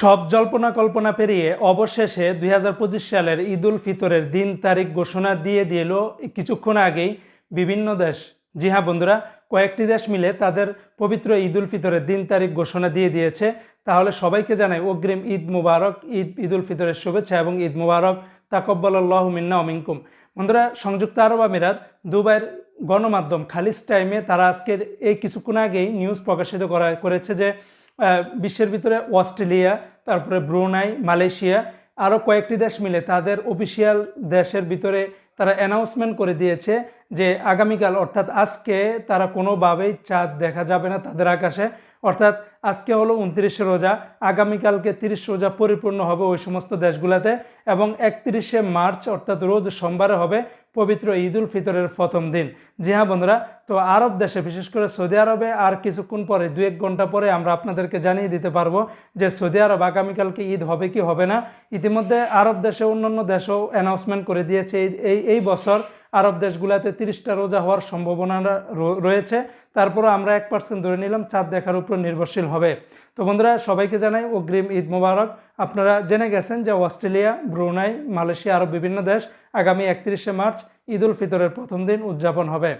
সব জল্পনা কল্পনা পেরিয়ে অবশেষে দুই হাজার পঁচিশ সালের ঈদ উল ফিতরের দিন তারিখ ঘোষণা দিয়ে দিল কিছুক্ষণ আগেই বিভিন্ন দেশ। জি হ্যাঁ বন্ধুরা, কয়েকটি দেশ মিলে তাদের পবিত্র ঈদ উল ফিতরের দিন তারিখ ঘোষণা দিয়ে দিয়েছে। তাহলে সবাইকে জানাই অগ্রিম ঈদ মুবারক, ঈদ ঈদ উল ফিতরের শুভেচ্ছা এবং ঈদ মুবারক। তাকব্বাল্লাহ মিন্না অমিনকুম বন্ধুরা, সংযুক্ত আরব আমিরাত, দুবাইয়ের গণমাধ্যম খালিস টাইমে তারা আজকের এই কিছুক্ষণ আগেই নিউজ প্রকাশিত করা করেছে যে বিশ্বের ভিতরে অস্ট্রেলিয়া, তারপরে ব্রুনাই, মালয়েশিয়া আরও কয়েকটি দেশ মিলে তাদের অফিসিয়াল দেশের ভিতরে তারা অ্যানাউন্সমেন্ট করে দিয়েছে যে আগামীকাল, অর্থাৎ আজকে তারা কোনোভাবেই চাঁদ দেখা যাবে না তাদের আকাশে। অর্থাৎ আজকে হলো উনত্রিশে রোজা, আগামীকালকে তিরিশ রোজা পরিপূর্ণ হবে ওই সমস্ত দেশগুলোতে এবং একত্রিশে মার্চ, অর্থাৎ রোজ সোমবারে হবে পবিত্র ঈদ উল ফিতরের প্রথম দিন। জি হ্যাঁ বন্ধুরা, তো আরব দেশে, বিশেষ করে সৌদি আরবে আর কিছুক্ষণ পরে দু এক ঘণ্টা পরে আমরা আপনাদেরকে জানিয়ে দিতে পারব যে সৌদি আরব আগামীকালকে ঈদ হবে কি হবে না। ইতিমধ্যে আরব দেশে অন্যান্য দেশও অ্যানাউন্সমেন্ট করে দিয়েছে এই- এই বছর। আরব দেশগুলোতে তিরিশটা রোজা হওয়ার সম্ভাবনা রয়েছে। তারপরে আমরা এক পার্সেন্ট ধরে নিলাম চাঁদ দেখার উপর নির্ভরশীল হবে। তো বন্ধুরা, সবাইকে জানাই অগ্রিম ঈদ মোবারক। আপনারা জেনে গেছেন যে অস্ট্রেলিয়া, ব্রুনাই, মালয়েশিয়া আরও বিভিন্ন দেশ আগামী একত্রিশে মার্চ ঈদুল ফিতরের প্রথম দিন উদযাপন হবে।